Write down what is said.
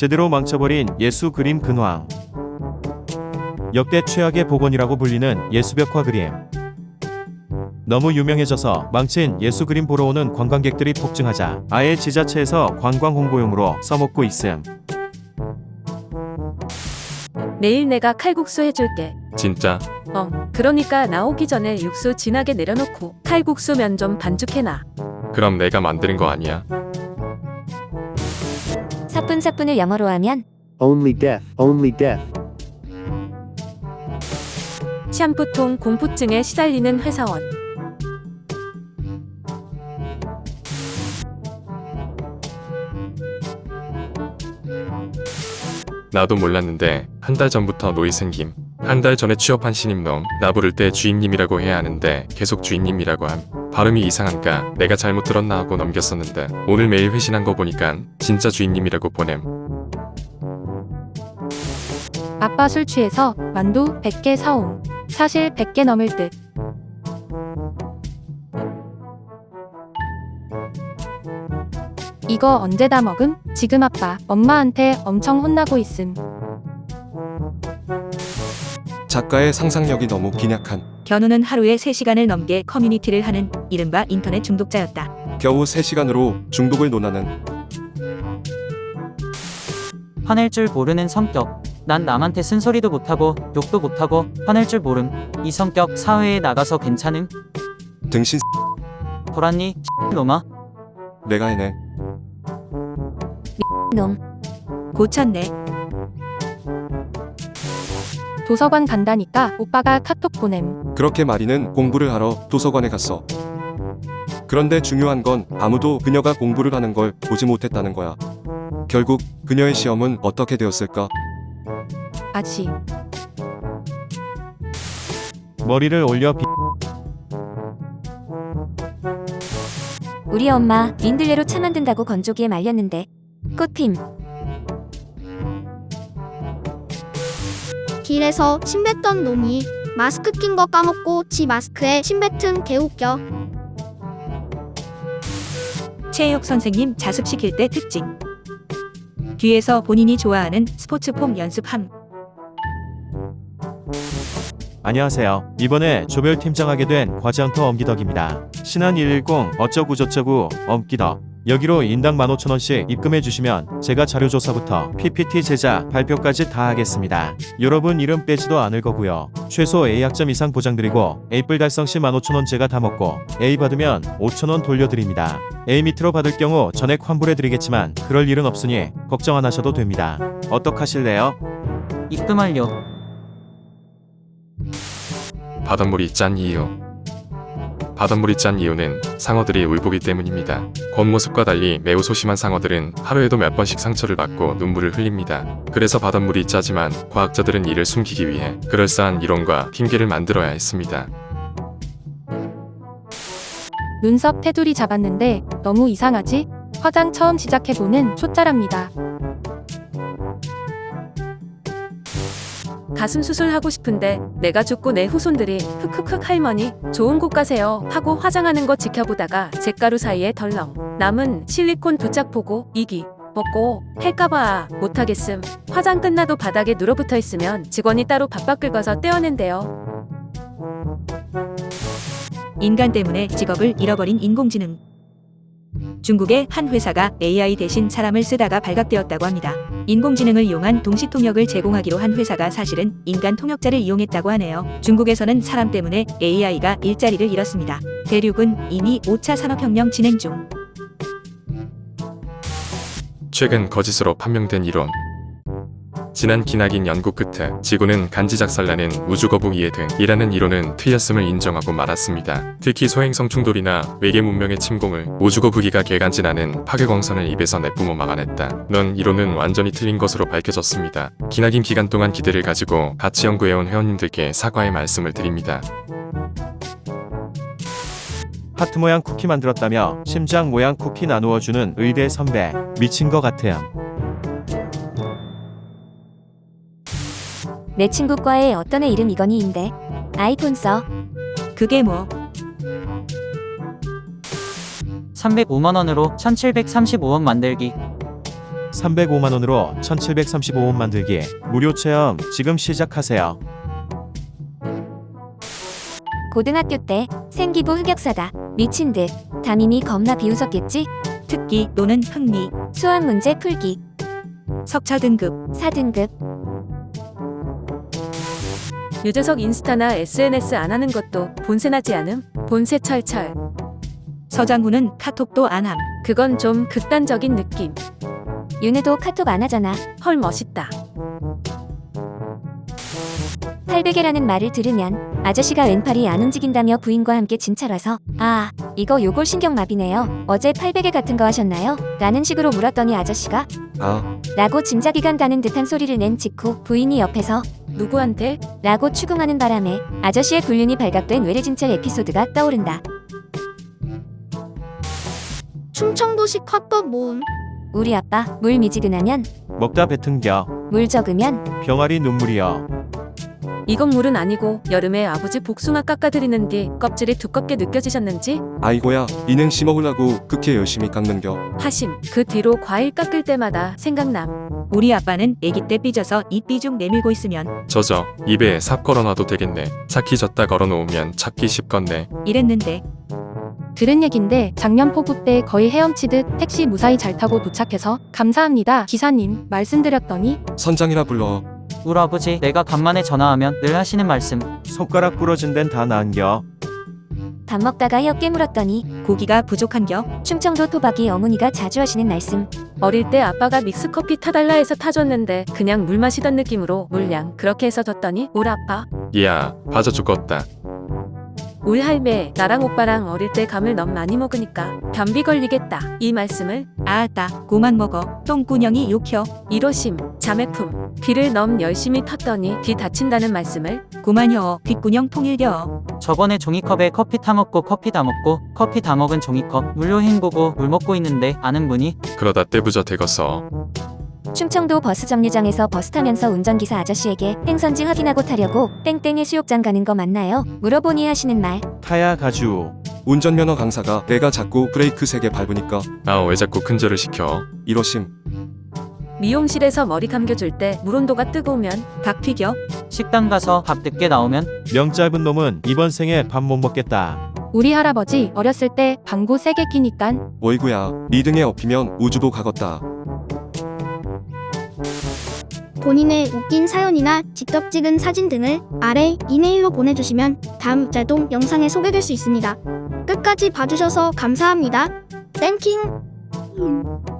제대로 망쳐버린 예수 그림 근황. 역대 최악의 복원이라고 불리는 예수벽화 그림. 너무 유명해져서 망친 예수 그림 보러 오는 관광객들이 폭증하자 아예 지자체에서 관광 홍보용으로 써먹고 있음. 내일 내가 칼국수 해줄게. 진짜 어, 그러니까 나오기 전에 육수 진하게 내려놓고 칼국수 면 좀 반죽해놔. 그럼 내가 만드는 거 아니야? 사뿐사뿐을 영어로 하면 Only death, only death. 샴푸통 공포증에 시달리는 회사원. 나도 몰랐는데 한 달 전부터 노이 생김. 한 달 전에 취업한 신임놈 나 부를 때 주인님이라고 해야 하는데 계속 주인님이라고 함. 발음이 이상한가 내가 잘못 들었나 하고 넘겼었는데 오늘 매일 회신한 거 보니까 진짜 주인님이라고 보냄. 아빠 술 취해서 만두 100개 사옴. 사실 100개 넘을 듯. 이거 언제 다 먹음? 지금 아빠 엄마한테 엄청 혼나고 있음. 작가의 상상력이 너무 빈약한 견우는 하루에 3시간을 넘게 커뮤니티를 하는 이른바 인터넷 중독자였다. 겨우 3시간으로 중독을 논하는 화낼 줄 모르는 성격. 난 남한테 쓴소리도 못하고 욕도 못하고 화낼 줄 모름. 이 성격 사회에 나가서 괜찮음? 등신 돌았니? 놈아? 내가 해내 놈. 고쳤네. 도서관 간다니까 오빠가 카톡 보냄. 그렇게 마리는 공부를 하러 도서관에 갔어 그런데 중요한 건 아무도 그녀가 공부를 하는 걸 보지 못했다는 거야 결국 그녀의 시험은 어떻게 되었을까 아직. 머리를 올려 비... 우리 엄마 민들레로 차 만든다고 건조기에 말렸는데 꽃핌 길에서 침 뱉던 놈이 마스크 낀 거 까먹고 지 마스크에 침 뱉음 개웃겨. 최혜옥 선생님 자습시킬 때 특징. 뒤에서 본인이 좋아하는 스포츠폼 연습함. 안녕하세요. 이번에 조별 팀장 하게 된 과지언터 엄기덕입니다. 신한 110 어쩌구저쩌구 엄기덕. 여기로 인당 15,000원씩 입금해 주시면 제가 자료 조사부터 PPT 제작, 발표까지 다 하겠습니다. 여러분 이름 빼지도 않을 거고요. 최소 A 학점 이상 보장드리고 A뿔 달성 시 15,000원 제가 다 먹고 A 받으면 5,000원 돌려드립니다. A 밑으로 받을 경우 전액 환불해 드리겠지만 그럴 일은 없으니 걱정 안 하셔도 됩니다. 어떡하실래요? 입금 완료. 바닷물이 짠 이유. 바닷물이 짠 이유는 상어들이 울보기 때문입니다. 겉모습과 달리 매우 소심한 상어들은 하루에도 몇 번씩 상처를 받고 눈물을 흘립니다. 그래서 바닷물이 짜지만 과학자들은 이를 숨기기 위해 그럴싸한 이론과 핑계를 만들어야 했습니다. 눈썹 테두리 잡았는데 너무 이상하지? 화장 처음 시작해보는 초짜랍니다. 가슴 수술하고 싶은데 내가 죽고 내 후손들이 흑흑흑 할머니 좋은 곳 가세요 하고 화장하는 거 지켜보다가 잿가루 사이에 덜렁 남은 실리콘 두짝 보고 이기 먹고 할까봐 못하겠음 화장 끝나도 바닥에 누러붙어 있으면 직원이 따로 밥밥 긁어서 떼어낸대요 인간 때문에 직업을 잃어버린 인공지능. 중국의 한 회사가 AI 대신 사람을 쓰다가 발각되었다고 합니다. 인공지능을 이용한 동시 통역을 제공하기로 한 회사가 사실은 인간 통역자를 이용했다고 하네요. 중국에서는 사람 때문에 AI가 일자리를 잃었습니다. 대륙은 이미 5차 산업혁명 진행 중. 최근 거짓으로 판명된 이론. 지난 기나긴 연구 끝에 지구는 간지작살나는 우주거북 이해 등이라는 이론은 틀렸음을 인정하고 말았습니다. 특히 소행성 충돌이나 외계 문명의 침공을 우주거북이가 개간지나는 파괴광선을 입에서 내뿜어 막아냈다. 는 이론은 완전히 틀린 것으로 밝혀졌습니다. 기나긴 기간 동안 기대를 가지고 같이 연구해온 회원님들께 사과의 말씀을 드립니다. 하트 모양 쿠키 만들었다며 심장 모양 쿠키 나누어 주는 의대 선배 미친 것 같음. 내 친구 과에 어떤 애 이름 이건희인데 아이폰 써 그게 뭐 305만 원으로 1735원 만들기. 305만 원으로 1735원 만들기. 무료 체험 지금 시작하세요. 고등학교 때 생기부 흑역사다. 미친 듯. 담임이 겁나 비웃었겠지? 특기 또는 흥미, 수학 문제 풀기. 석차 등급, 4등급. 유재석 인스타나 SNS 안 하는 것도 본세나지 않음? 본세 철철. 서장훈은 카톡도 안함. 그건 좀 극단적인 느낌. 윤혜도 카톡 안 하잖아. 헐 멋있다. 800개라는 말을 들으면 아저씨가 왼팔이 안 움직인다며 부인과 함께 진찰 와서 아 이거 요골 신경마비네요. 어제 800개 같은 거 하셨나요? 라는 식으로 물었더니 아저씨가 아, 라고 짐작이 간다는 듯한 소리를 낸 직후 부인이 옆에서 누구한테? 라고 추궁하는 바람에 아저씨의 불륜이 발각된 외래진찰 에피소드가 떠오른다. 충청도식 화법 모음. 우리 아빠 물 미지근하면 먹다 뱉은 겨. 물 적으면 병아리 눈물이여. 이건 물은 아니고 여름에 아버지 복숭아 깎아드리는 뒤 껍질이 두껍게 느껴지셨는지 아이고야, 이는 씹어보려고 그렇게 열심히 깎는겨. 하심. 그 뒤로 과일 깎을 때마다 생각남. 우리 아빠는 아기 때 삐져서 입 삐죽 내밀고 있으면 저저 입에 삽 걸어놔도 되겠네. 차키 졌다 걸어놓으면 찾기 쉽겠네. 이랬는데 들은 얘긴데 작년 폭우 때 거의 헤엄치듯 택시 무사히 잘 타고 도착해서 감사합니다 기사님 말씀드렸더니 선장이라 불러. 우리 아버지 내가 간만에 전화하면 늘 하시는 말씀. 손가락 부러진 데는 다 나은겨. 밥 먹다가 혀 깨물었더니 고기가 부족한겨. 충청도 토박이 어머니가 자주 하시는 말씀. 어릴 때 아빠가 믹스커피 타달라 해서 타줬는데 그냥 물 마시던 느낌으로 물량 그렇게 해서 줬더니 울 아파. 이야, 봐줘 죽었다. 우리 할매 나랑 오빠랑 어릴 때 감을 너무 많이 먹으니까 변비 걸리겠다. 이 말씀을 아따, 고만 먹어. 똥꾸녕이 욕혀. 이로심 자매품 귀를 너무 열심히 텄더니 귀 다친다는 말씀을 고만여, 귓구녕 통일겨. 저번에 종이컵에 커피 타 먹고 커피 다 먹고 커피 다 먹은 종이컵 물로 헹구고 물 먹고 있는데 아는 분이 그러다 떼부져 되겠어. 충청도 버스 정류장에서 버스 타면서 운전기사 아저씨에게 행선지 확인하고 타려고 땡땡 해수욕장 가는 거 맞나요? 물어보니 하시는 말. 타야 가주. 운전면허 강사가 내가 자꾸 브레이크 세개 밟으니까 아, 왜 자꾸 큰절을 시켜? 이러심. 미용실에서 머리 감겨줄 때 물 온도가 뜨거우면 각 튀겨. 식당 가서 밥 늦게 나오면 명 짧은 놈은 이번 생에 밥 못 먹겠다. 우리 할아버지 어렸을 때 방구 세게 끼니깐 어이구야, 니 등에 업히면 우주도 가겄다. 본인의 웃긴 사연이나 직접 찍은 사진 등을 아래 이메일로 보내주시면 다음 짤동 영상에 소개될 수 있습니다. 끝까지 봐주셔서 감사합니다. 땡킹!